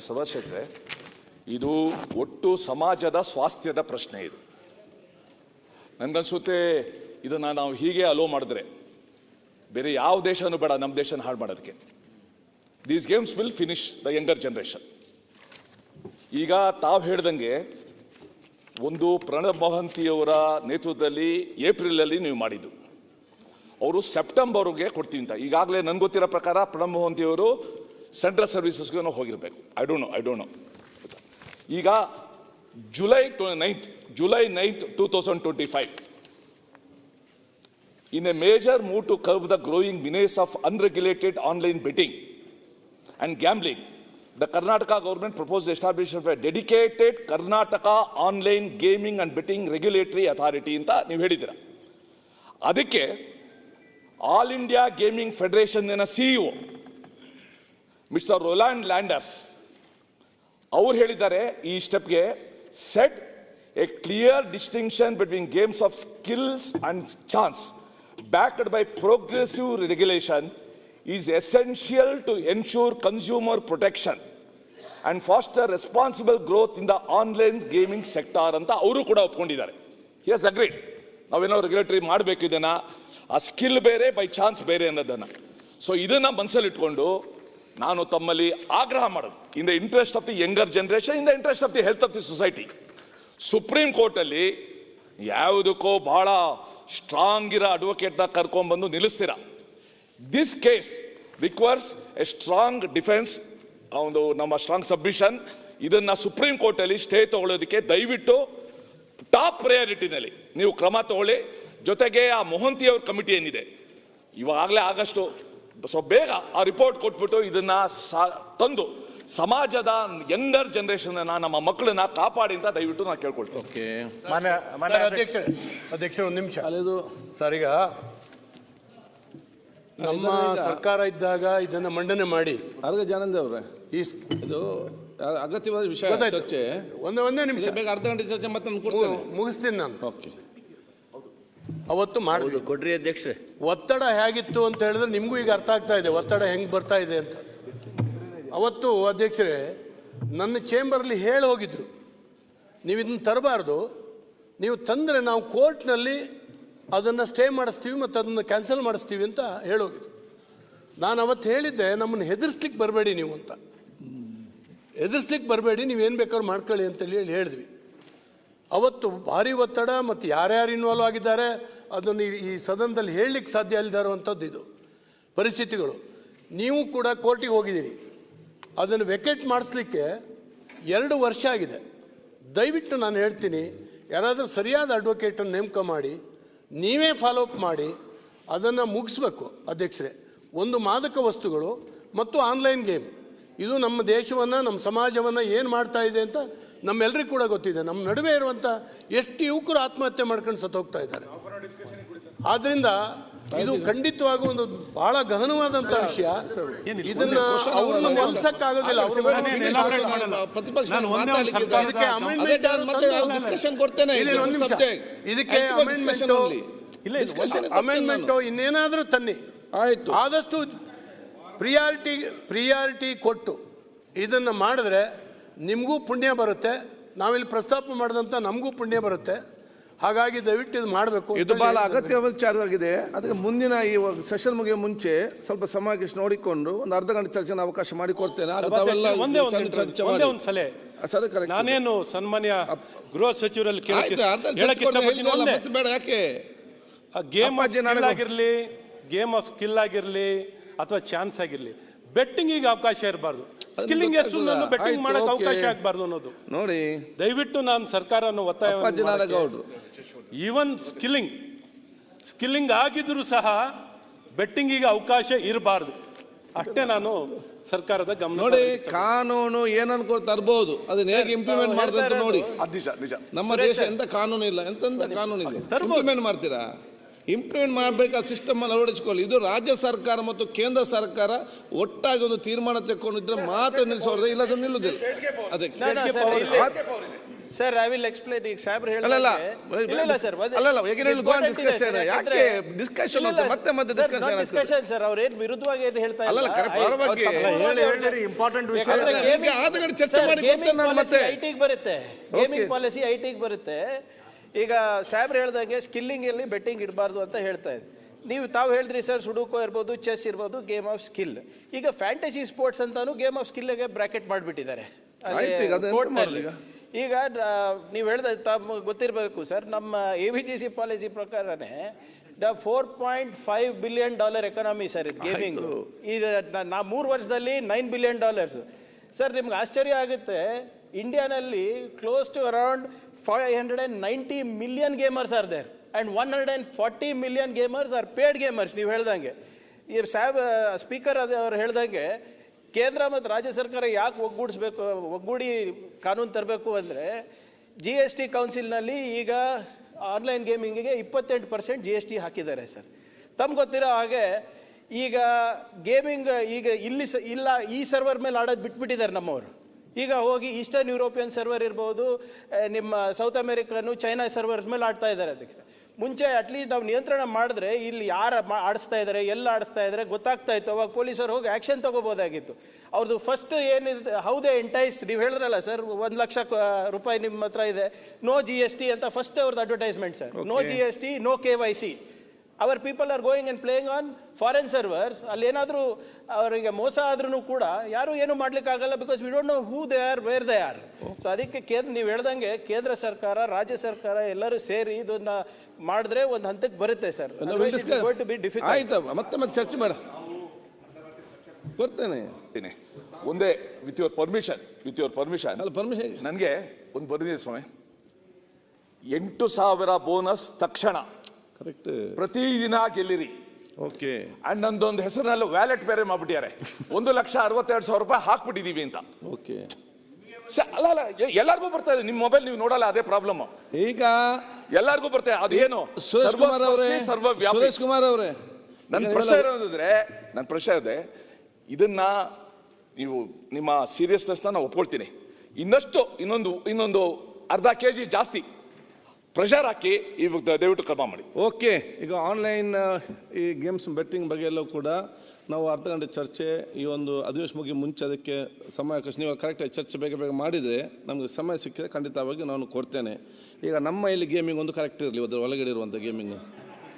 ಸದಸ್ಯರೇ ಇದು ಒಟ್ಟು ಸಮಾಜದ ಸ್ವಾಸ್ಥ್ಯದ ಪ್ರಶ್ನೆ ಇದು. ನನಗನ್ಸುತ್ತೆ ಇದನ್ನು ನಾವು ಹೀಗೆ ಅಲೋ ಮಾಡಿದ್ರೆ ಬೇರೆ ಯಾವ ದೇಶನೂ ಬೇಡ ನಮ್ಮ ದೇಶನ ಹಾಳು ಮಾಡೋದಕ್ಕೆ. These games will finish the younger generation ಈಗ ತಾವು ಹೇಳ್ದಂಗೆ ಒಂದು ಪ್ರಣಬ್ ಮೊಹಂತಿಯವರ ನೇತೃತ್ವದಲ್ಲಿ ಏಪ್ರಿಲಲ್ಲಿ ನೀವು ಮಾಡಿದ್ದು. ಅವರು ಸೆಪ್ಟೆಂಬರ್ಗೆ ಕೊಡ್ತೀವಿ ಅಂತ. ಈಗಾಗಲೇ ನನಗೆ ಗೊತ್ತಿರೋ ಪ್ರಕಾರ ಪ್ರಣಬ್ ಮೊಹಂತಿಯವರು ಸೆಂಟ್ರಲ್ ಸರ್ವಿಸಸ್ಗೂ ಹೋಗಿರಬೇಕು. I don't know I don't know ಈಗ July to ninth July ninth two thousand twenty five in a major move to curb the growing menace of unregulated online betting and gambling the Karnataka government propose establish of a dedicated Karnataka online gaming and betting regulatory authority ಅಂತ ನೀವು ಹೇಳಿದ್ದೀರ. ಅದಕ್ಕೆ all India gaming ಫೆಡರೇಷನ್ನ CEO mister Roland Landers ಅವ್ರು ಹೇಳಿದ್ದಾರೆ ಈ ಸ್ಟೆಪ್ಗೆ set a clear distinction between games of skills and chance backed by progressive regulation is essential to ensure consumer protection and foster responsible growth in the online gaming sector ಅಂತ ಅವರು ಕೂಡ ಒಪ್ಕೊಂಡಿದ್ದಾರೆ. As agreed ನಾವೇನೋ regulatory ಮಾಡಬೇಕು ಇದನ್ನು ಆ skill ಬೇರೆ by chance ಬೇರೆ ಅನ್ನೋದನ್ನು. ಸೊ ಇದನ್ನು ಮನಸ್ಸಲ್ಲಿ ಇಟ್ಕೊಂಡು ನಾನು ತಮ್ಮಲ್ಲಿ ಆಗ್ರಹ ಮಾಡೋದು. In the interest of the younger generation in the interest of the health of the society supreme ಕೋರ್ಟಲ್ಲಿ ಯಾವುದಕ್ಕೋ ಬಹಳ ಸ್ಟ್ರಾಂಗ್ ಇರೋ ಅಡ್ವೊಕೇಟ್ನ ಕರ್ಕೊಂಡ್ಬಂದು ನಿಲ್ಲಿಸ್ತೀರ. This case requires a strong defence ಒಂದು ನಮ್ಮ ಸ್ಟ್ರಾಂಗ್ ಸಬ್ಮಿಷನ್ ಇದನ್ನ ಸುಪ್ರೀಂ ಕೋರ್ಟಲ್ಲಿ ಸ್ಟೇ ತಗೊಳ್ಳೋದಕ್ಕೆ ದಯವಿಟ್ಟು ಟಾಪ್ ಪ್ರಯಾರಿಟಿನಲ್ಲಿ ನೀವು ಕ್ರಮ ತಗೊಳ್ಳಿ. ಜೊತೆಗೆ ಆ ಮೊಹಂತಿ ಅವ್ರ ಕಮಿಟಿ ಏನಿದೆ? ಇವಾಗಲೇ ಆಗಷ್ಟು ಸೊ ಬೇಗ ಆ ರಿಪೋರ್ಟ್ ಕೊಟ್ಬಿಟ್ಟು ಇದನ್ನ ಸಾ- ತಂದು ಸಮಾಜದ ಯಂಗರ್ ಜನರೇಷನ್ ನಮ್ಮ ಮಕ್ಕಳನ್ನ ಕಾಪಾಡಿ ಅಂತ ದಯವಿಟ್ಟು ನಾನು ಕೇಳ್ಕೊಳ್ತೇನೆ. ಅಧ್ಯಕ್ಷರೇ. ಅಧ್ಯಕ್ಷರ ಒಂದು ನಿಮಿಷ. ಅಲ್ಲಿದು? ಸರ್ ಈಗ ನಮ್ಮ ಸರ್ಕಾರ ಇದ್ದಾಗ ಇದನ್ನ ಮಂಡನೆ ಮಾಡಿ. ಅರ್ಧ ಜಾನಂದ ಅವ್ರೆ. ಈ ಇದು ಅಗತ್ಯವಾದ ವಿಷಯ. ಚರ್ಚೆ. ಒಂದೇ ಒಂದೇ ನಿಮಿಷ. ಬೇಗ ಅರ್ಧ ಗಂಟೆ ಚರ್ಚೆ ಮತ್ತೆ ಮುಗಿಸ್ತೀನಿ ನಾನು. ಓಕೆ. ಅವತ್ತು ಮಾಡಿದ್ರು ಕೊಡ್ರಿ ಅಧ್ಯಕ್ಷರೇ. ಒತ್ತಡ ಹೇಗಿತ್ತು ಅಂತ ಹೇಳಿದ್ರೆ ನಿಮಗೂ ಈಗ ಅರ್ಥ ಆಗ್ತಾ ಇದೆ. ಒತ್ತಡ ಹೆಂಗೆ ಬರ್ತಾ ಇದೆ ಅಂತ. ಅವತ್ತು ಅಧ್ಯಕ್ಷರೇ ನನ್ನ ಚೇಂಬರಲ್ಲಿ ಹೇಳಿ ಹೋಗಿದ್ರು. ನೀವು ಇದನ್ನು ತರಬಾರ್ದು. ನೀವು ತಂದರೆ ನಾವು ಕೋರ್ಟ್ನಲ್ಲಿ ಅದನ್ನು ಸ್ಟೇ ಮಾಡಿಸ್ತೀವಿ ಮತ್ತು ಅದನ್ನು ಕ್ಯಾನ್ಸಲ್ ಮಾಡಿಸ್ತೀವಿ ಅಂತ ಹೇಳೋಗಿದ್ರು ನಾನು ಅವತ್ತು ಹೇಳಿದ್ದೆ ನಮ್ಮನ್ನು ಹೆದರ್ಸ್ಲಿಕ್ಕೆ ಬರಬೇಡಿ ನೀವು ಅಂತ. ಹೆದರ್ಸ್ಲಿಕ್ಕೆ ಬರಬೇಡಿ ನೀವೇನು ಬೇಕಾದ್ರೂ ಮಾಡ್ಕೊಳ್ಳಿ ಅಂತೇಳಿ ಹೇಳಿ ಹೇಳಿದ್ವಿ. ಅವತ್ತು ಭಾರಿ ಒತ್ತಡ ಮತ್ತು ಯಾರ್ಯಾರು ಇನ್ವಾಲ್ವ್ ಆಗಿದ್ದಾರೆ ಅದನ್ನು ಈ- ಸದನದಲ್ಲಿ ಹೇಳಲಿಕ್ಕೆ ಸಾಧ್ಯ ಇಲ್ಲದೆ ಇರುವಂಥದ್ದು ಇದು. ಪರಿಸ್ಥಿತಿಗಳು. ನೀವು ಕೂಡ ಕೋರ್ಟಿಗೆ ಹೋಗಿದ್ದೀರಿ. ಅದನ್ನು ವೆಕೆಟ್ ಮಾಡಿಸ್ಲಿಕ್ಕೆ ಎರಡು ವರ್ಷ ಆಗಿದೆ. ದಯವಿಟ್ಟು ನಾನು ಹೇಳ್ತೀನಿ, ಯಾರಾದರೂ ಸರಿಯಾದ ಅಡ್ವೊಕೇಟನ್ನು ನೇಮಕ ಮಾಡಿ, ನೀವೇ ಫಾಲೋ ಅಪ್ ಮಾಡಿ, ಅದನ್ನು ಮುಗಿಸ್ಬೇಕು ಅಧ್ಯಕ್ಷರೇ. ಒಂದು ಮಾದಕ ವಸ್ತುಗಳು ಮತ್ತು ಆನ್ಲೈನ್ ಗೇಮ್ ಇದು ನಮ್ಮ ದೇಶವನ್ನು, ನಮ್ಮ ಸಮಾಜವನ್ನು ಏನು ಮಾಡ್ತಾ ಇದೆ ಅಂತ ನಮ್ಮೆಲ್ಲರಿಗೂ ಕೂಡ ಗೊತ್ತಿದೆ. ನಮ್ಮ ನಡುವೆ ಇರುವಂಥ ಎಷ್ಟು ಯುವಕರು ಆತ್ಮಹತ್ಯೆ ಮಾಡ್ಕೊಂಡು ಸತ್ತೋಗ್ತಾ ಇದ್ದಾರೆ. ಆದ್ರಿಂದ ಇದು ಖಂಡಿತವಾಗೂ ಒಂದು ಬಹಳ ಗಹನವಾದಂಥ ವಿಷಯ. ಇದನ್ನ ಅವ್ರನ್ನ ಹೊಲ್ಸಕ್ಕಾಗೋದಿಲ್ಲ ಪ್ರತಿಪಕ್ಷ ಇದಕ್ಕೆ ಡಿಸ್ಕಷನ್ ಅಮೆಂಡ್ಮೆಂಟ್ ಇನ್ನೇನಾದ್ರೂ ತನ್ನಿ. ಆಯ್ತು. ಆದಷ್ಟು ಪ್ರಿಯಾರಿಟಿ ಪ್ರಿಯಾರಿಟಿ ಕೊಟ್ಟು ಇದನ್ನು ಮಾಡಿದ್ರೆ ನಿಮಗೂ ಪುಣ್ಯ ಬರುತ್ತೆ ನಾವಿಲ್ಲಿ ಪ್ರಸ್ತಾಪ ಮಾಡಿದಂಥ ನಮಗೂ ಪುಣ್ಯ ಬರುತ್ತೆ. ಹಾಗಾಗಿ ದಯವಿಟ್ಟು ಇದು ಮಾಡಬೇಕು ಇದು ಬಹಳ ಅಗತ್ಯ ಆಗಿದೆ ಅದಕ್ಕೆ ಮುಂದಿನ ಈ ಸೆಷನ್ ಮುಗಿಯ ಮುಂಚೆ ಸ್ವಲ್ಪ ಸಮಯಕ್ಕೆ ನೋಡಿಕೊಂಡು ಒಂದು ಅರ್ಧ ಗಂಟೆ ಚರ್ಚೆನ ಅವಕಾಶ ಮಾಡಿಕೊಡ್ತೇನೆ ಒಂದೇ ಒಂದು ಚರ್ಚೆ- ಚರ್ಚೆ ಒಂದೇ ಮಾಡಿ. ಒಂದು ಸಲಹೆ ನಾನೇನು ಸನ್ಮಾನ್ಯ ಗೃಹ ಸಚಿವರಲ್ಲಿ ಬೇಡ ಯಾಕೆ? ಗೇಮ್ ಆಗಿರಲಿ ಗೇಮ್ ಆಫ್ ಸ್ಕಿಲ್ ಆಗಿರಲಿ ಅಥವಾ ಚಾನ್ಸ್ ಆಗಿರಲಿ. ಬೆಟ್ಟಿಂಗಿಗೆ ಅವಕಾಶ ಇರಬಾರ್ದು. ಸ್ಕಿಲ್ಲಿಂಗ್ ಎಷ್ಟು ನಾನು ಬೆಟ್ಟಿಂಗ್ ಮಾಡಕ್ಕೆ ಅವಕಾಶ ಆಗಬಾರ್ದು ಅನ್ನೋದು. ನೋಡಿ. ದಯವಿಟ್ಟು ನಾನು ಸರ್ಕಾರವನ್ನು ಒತ್ತಾಯ ಈವನ್ ಸ್ಕಿಲ್ಲಿಂಗ್ ಸ್ಕಿಲ್ಲಿಂಗ್ ಆಗಿದ್ರು ಸಹ ಬೆಟ್ಟಿಂಗಿಗೆ ಅವಕಾಶ ಇರಬಾರ್ದು. ಅಷ್ಟೇ ನಾನು ಸರ್ಕಾರದ ಗಮನ ನೋಡಿ ಕಾನೂನು ಏನನ್ಕೊಂಡು ತರಬಹುದು ತರ್ಬೋದು ಅದನ್ನ ಹೇಗೆ ಇಂಪ್ಲಿಮೆಂಟ್ ಮಾಡ್ತಾರೆ ಅಂತ ನೋಡಿ. ಅದು ನಿಜ ನಿಜ. ನಮ್ಮ ದೇಶ ಎಂತ ಕಾನೂನು ಇಲ್ಲ ಎಂತ ಕಾನೂನು ಇದೆ? ತರ್ಬೋದು. ಇಂಪ್ಲಿಮೆಂಟ್ ಮಾಡ್ತೀರಾ? ಇಂಪ್ಲಿಮೆಂಟ್ ಮಾಡಬೇಕಾದ ಸಿಸ್ಟಮ್ ಅನ್ನು ಅಳವಡಿಸಿಕೊಳ್ಳಿ. ಇದು ರಾಜ್ಯ ಸರ್ಕಾರ ಮತ್ತು ಕೇಂದ್ರ ಸರ್ಕಾರ ಒಟ್ಟಾಗಿ ಒಂದು ತೀರ್ಮಾನ ತೆಕ್ಕೊಂಡಿದ್ರೆ ಮಾತ್ರ ನಿಲ್ಲಿಸೋದ್ರೆ ಇಲ್ಲ ಅದನ್ನು ನಿಲ್ಲುದಿಲ್ಲ. ಅದಕ್ಕೆ ಸರ್ ಐ ವಿಲ್ ಎಕ್ಸ್ಪ್ಲೇನ್ ಈಗ ಸಾಹೇಬ್ರು ಹೇಳಲ್ಲ ಇಲ್ಲ ಇಲ್ಲ ಸರ್ ಅಲ್ಲಲ್ಲ ಹೇಗೆ discussion. ಯಾಕೆ ಡಿಸ್ಕಷನ್ ಅಂತ ಮತ್ತೆ ಮತ್ತೆ ಡಿಸ್ಕಷನ್ ಡಿಸ್ಕಷನ್ ಸರ್ ಅವ್ರು ಏನ್ ವಿರುದ್ಧವಾಗಿ ಏನು ಹೇಳ್ತಾ ಇಲ್ಲ? ಅಲ್ಲಲ್ಲ, ಹೇಳಿ ಪರವಾಗಿ. ಇಂಪಾರ್ಟೆಂಟ್ ವಿಷಯ ಆದಗಡೆ ಚರ್ಚೆ ಮಾಡಿ ಮತ್ತೆ. ಐಟಿಗೆ ಬರುತ್ತೆ. ಗೇಮಿಂಗ್ ಪಾಲಿಸಿ ಐಟಿಗೆ ಬರುತ್ತೆ. ಈಗ ಸಾಹೇಬ್ರು ಹೇಳ್ದಂಗೆ ಸ್ಕಿಲ್ಲಿಂಗ್ ಅಲ್ಲಿ ಬೆಟ್ಟಿಂಗ್ ಇಡಬಾರ್ದು ಅಂತ ಹೇಳ್ತಾ ಇದ್ದೆ ನೀವು ತಾವು ಹೇಳಿದ್ರಿ ಸರ್ ಸುಡುಕೋ ಇರ್ಬೋದು ಚೆಸ್ ಇರ್ಬೋದು ಗೇಮ್ ಆಫ್ ಸ್ಕಿಲ್ ಈಗ ಫ್ಯಾಂಟಸಿ ಸ್ಪೋರ್ಟ್ಸ್ ಅಂತಾನು ಗೇಮ್ ಆಫ್ ಸ್ಕಿಲ್ಗೆ ಬ್ರಾಕೆಟ್ ಮಾಡಿಬಿಟ್ಟಿದ್ದಾರೆ. ಈಗ ನೀವು ಹೇಳ್ದ ತಮ್ಮ ಗೊತ್ತಿರಬೇಕು ಸರ್ ನಮ್ಮ A V G C policy ಪ್ರಕಾರನೇ the four point five billion dollar economy sir ಇದು ಗೇಮಿಂಗ್ ಇದು ನಾ ಮೂರು ವರ್ಷದಲ್ಲಿ ನೈನ್ ಬಿಲಿಯನ್ ಡಾಲರ್ಸ್ ಸರ್ ನಿಮ್ಗೆ ಆಶ್ಚರ್ಯ ಆಗುತ್ತೆ. ಇಂಡಿಯಾನಲ್ಲಿ close to around five hundred and ninety million gamers are there and one hundred and forty million gamers are paid gamers ನೀವು ಹೇಳ್ದಂಗೆ. ಈ ಸ್ಯಾಬ್ ಸ್ಪೀಕರ್ ಅದು ಅವ್ರು ಹೇಳ್ದಂಗೆ, ಕೇಂದ್ರ ಮತ್ತು ರಾಜ್ಯ ಸರ್ಕಾರ ಯಾಕೆ ಒಗ್ಗೂಡಿಸ್ಬೇಕು, ಒಗ್ಗೂಡಿ ಕಾನೂನು ತರಬೇಕು ಅಂದರೆ ಜಿ ಎಸ್ ಟಿ ಕೌನ್ಸಿಲ್ನಲ್ಲಿ ಈಗ ಆನ್ಲೈನ್ ಗೇಮಿಂಗಿಗೆ ಇಪ್ಪತ್ತೆಂಟು ಪರ್ಸೆಂಟ್ ಜಿ ಎಸ್ ಟಿ ಹಾಕಿದ್ದಾರೆ ಸರ್. ತಮ್ಗೆ ಗೊತ್ತಿರೋ ಹಾಗೆ, ಈಗ ಗೇಮಿಂಗ್ ಈಗ ಇಲ್ಲಿ ಸ, ಇಲ್ಲ, ಈ ಸರ್ವರ್ ಮೇಲೆ ಆಡೋದು ಬಿಟ್ಬಿಟ್ಟಿದ್ದಾರೆ ನಮ್ಮವರು. ಈಗ ಹೋಗಿ ಈಸ್ಟರ್ನ್ ಯುರೋಪಿಯನ್ ಸರ್ವರ್ ಇರ್ಬೋದು ನಿಮ್ಮ ಸೌತ್ ಅಮೆರಿಕನು ಚೈನಾ ಸರ್ವರ್ಸ್ ಮೇಲೆ ಆಡ್ತಾ ಇದ್ದಾರೆ ಅದಕ್ಕೆ ಮುಂಚೆ ಅಟ್ಲೀಸ್ಟ್ ನಾವು ನಿಯಂತ್ರಣ ಮಾಡಿದ್ರೆ ಇಲ್ಲಿ ಯಾರು ಆಡಿಸ್ತಾ ಇದ್ದಾರೆ ಎಲ್ಲ ಆಡಿಸ್ತಾ ಇದ್ದಾರೆ ಗೊತ್ತಾಗ್ತಾ ಇತ್ತು. ಅವಾಗ ಪೊಲೀಸರು ಹೋಗಿ ಆ್ಯಕ್ಷನ್ ತೊಗೋಬೋದಾಗಿತ್ತು. ಅವ್ರದ್ದು ಫಸ್ಟ್ ಏನಿದೆ ಹೌದೇ ಎಂಟೈಸ್ ನೀವು ಹೇಳಿದ್ರಲ್ಲ ಸರ್ ಒಂದು ಲಕ್ಷ ರೂಪಾಯಿ ನಿಮ್ಮ ಹತ್ರ ಇದೆ ನೋ ಜಿ ಎಸ್ ಟಿ ಅಂತ ಫಸ್ಟ್ ಅವ್ರದ್ದು advertisement sir no G S T no K Y C our people are going and playing on foreign servers ಅಲ್ಲಿ ಏನಾದರೂ ಅವರಿಗೆ ಮೋಸ ಆದ್ರೂ ಕೂಡ ಯಾರು ಏನು ಮಾಡ್ಲಿಕ್ಕಾಗಲ್ಲ because we don't know who they are where they are so ಅದಕ್ಕೆ ಕೇಂದ್ರ ನೀವು ಹೇಳ್ದಂಗೆ ಕೇಂದ್ರ ಸರ್ಕಾರ ರಾಜ್ಯ ಸರ್ಕಾರ ಎಲ್ಲರೂ ಸೇರಿ ಇದನ್ನ ಮಾಡಿದ್ರೆ ಒಂದು ಹಂತಕ್ಕೆ ಬರುತ್ತೆ ಸರ್. ಆಯ್ತು ಮತ್ತೆ ಮತ್ತೆ ಚರ್ಚೆ ಮಾಡ. ಬರ್ತೇನೆ. ಒಂದೇ with your permission with your permission ಅಲ್ಲ ಪರ್ಮಿಷನ್ ನನಗೆ ಒಂದು ಬಂದಿದೆ ಸ್ವಾಮಿ. ಎಂಟು ಸಾವಿರ ಬೋನಸ್ ತಕ್ಷಣ. ಕರೆಕ್ಟ್. ಪ್ರತಿದಿನ ಗೆಲ್ಲಿರಿ. ಓಕೆ. ಅಂಡ್ ನಂದೊಂದು ಹೆಸರಿನಲ್ಲಿ ವ್ಯಾಲೆಟ್ ಬೇರೆ ಮಾಡ್ಬಿಟ್ಟಿದ್ದಾರೆ. ಒಂದು ಲಕ್ಷ ಅರವತ್ತೆರಡು ಸಾವಿರ ರೂಪಾಯಿ ಹಾಕ್ಬಿಟ್ಟಿದ್ದೀವಿ ಅಂತ. ಓಕೆ. ಅಲ್ಲ ಅಲ್ಲ ಎಲ್ಲರಿಗೂ ಬರ್ತಾ ಇದೆ. ನಿಮ್ಮ ಮೊಬೈಲ್ ನೀವು ನೋಡಲ್ಲ ಅದೇ ಪ್ರಾಬ್ಲಮ್ ಈಗ ಎಲ್ಲರಿಗೂ ಬರ್ತಾ ಇದೆ. ಅದೇನು? ಸುರೇಶ್ ಕುಮಾರ್ ಅವರೇ. ಸರ್ವ. ಸುರೇಶ್ ಕುಮಾರ್ ಅವರೇ. ನನ್ನ ಪ್ರಶ್ನೆ ಇರೋದಂದ್ರೆ ನನ್ನ ಪ್ರಶ್ನೆ ಇದೆ. ಇದನ್ನ ನೀವು ನಿಮ್ಮ ಸೀರಿಯಸ್ನೆಸ್ನ ನಾನು ಒಪ್ಕೊಳ್ತೀನಿ. ಇನ್ನಷ್ಟು ಇನ್ನೊಂದು ಇನ್ನೊಂದು ಅರ್ಧ ಕೆ ಜಿ ಜಾಸ್ತಿ ಪ್ರೆಷರ್ ಹಾಕಿ ಇವಾಗ ದಯವಿಟ್ಟು ಕ್ರಮ ಮಾಡಿ. ಓಕೆ ಈಗ ಆನ್ಲೈನ್ ಈ ಗೇಮ್ಸ್ ಬೆಟ್ಟಿಂಗ್ ಬಗ್ಗೆ ಎಲ್ಲವೂ ಕೂಡ ನಾವು ಅರ್ಧ ಗಂಟೆ ಚರ್ಚೆ, ಈ ಒಂದು ಅಧಿವೇಶನ ಮುಗಿ ಮುಂಚೆ ಅದಕ್ಕೆ ಸಮಯ ನೀವು ಕರೆಕ್ಟಾಗಿ ಚರ್ಚೆ ಬೇಗ ಬೇಗ ಮಾಡಿದರೆ ನಮಗೆ ಸಮಯ ಸಿಕ್ಕಿದ್ರೆ ಖಂಡಿತವಾಗಿ ನಾನು ಕೊಡ್ತೇನೆ. ಈಗ ನಮ್ಮ ಇಲ್ಲಿ ಗೇಮಿಂಗ್ ಒಂದು ಕರೆಕ್ಟ್ ಇರಲಿ ಅದರ ಒಳಗಡೆ ಇರುವಂಥ ಗೇಮಿಂಗ್